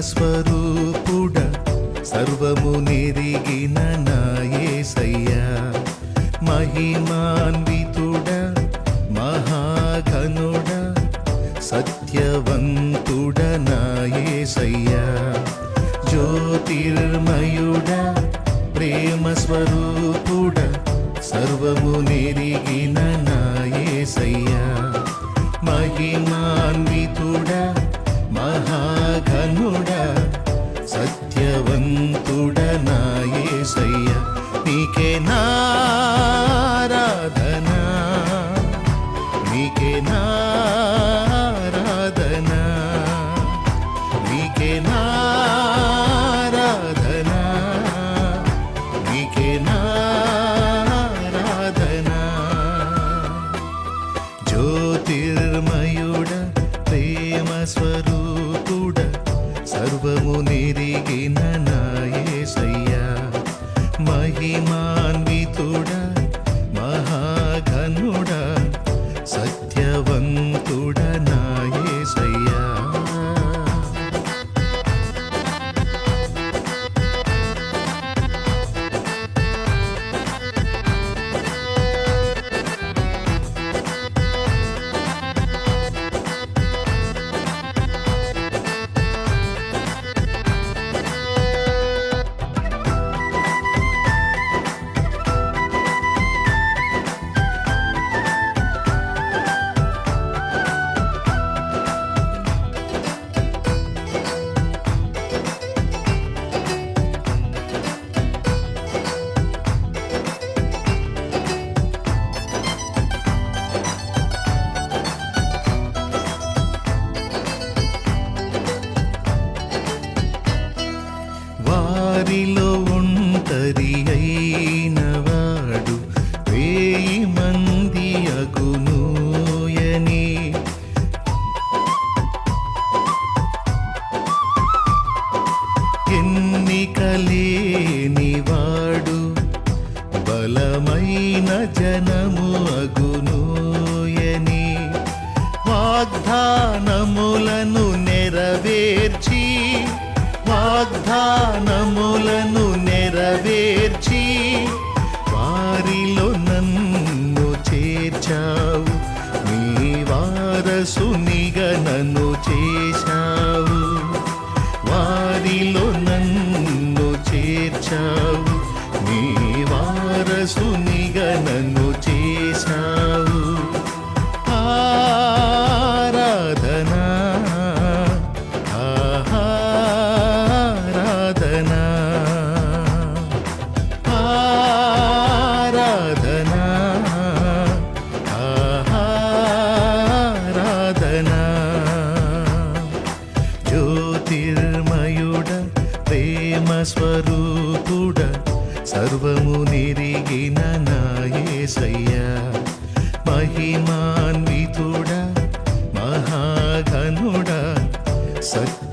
స్వరూపుడ సర్వము నెరిగిన నాయసయ్యా మహిమాన్వితుడ మహాఘనుడ సత్యవంతుడ నాయసయ్యా జ్యోతిర్మయుడ ప్రేమ స్వరూపుడ సర్వము నెరిగిన నాయసయ్యా మహిమా సత్యవంతుడ నీకే నారాధనా. నీకే నారాధనా. నీకే నారాధనా. నీకే నారాధనా. జ్యోతిర్మయుడ ప్రేమ స్వరూప సర్వము నిరిగిన నాయసయ్యా మహిమాన్వితుడా వారిలో ఉంటది అయినవాడు వేయి మంది అగునూయని. ఎన్నికలేని వాడు బలమైన జనము అగునూయని వాగ్దానములను నెరవేర్చి వారిలో నన్ను చేర్చావు. నీ వారసునిగా నన్ను చేశావు. వారిలో సర్వము నిరిగిన నాయసయ్యా మహిమాన్వితుడ మహాఘనుడ సత్య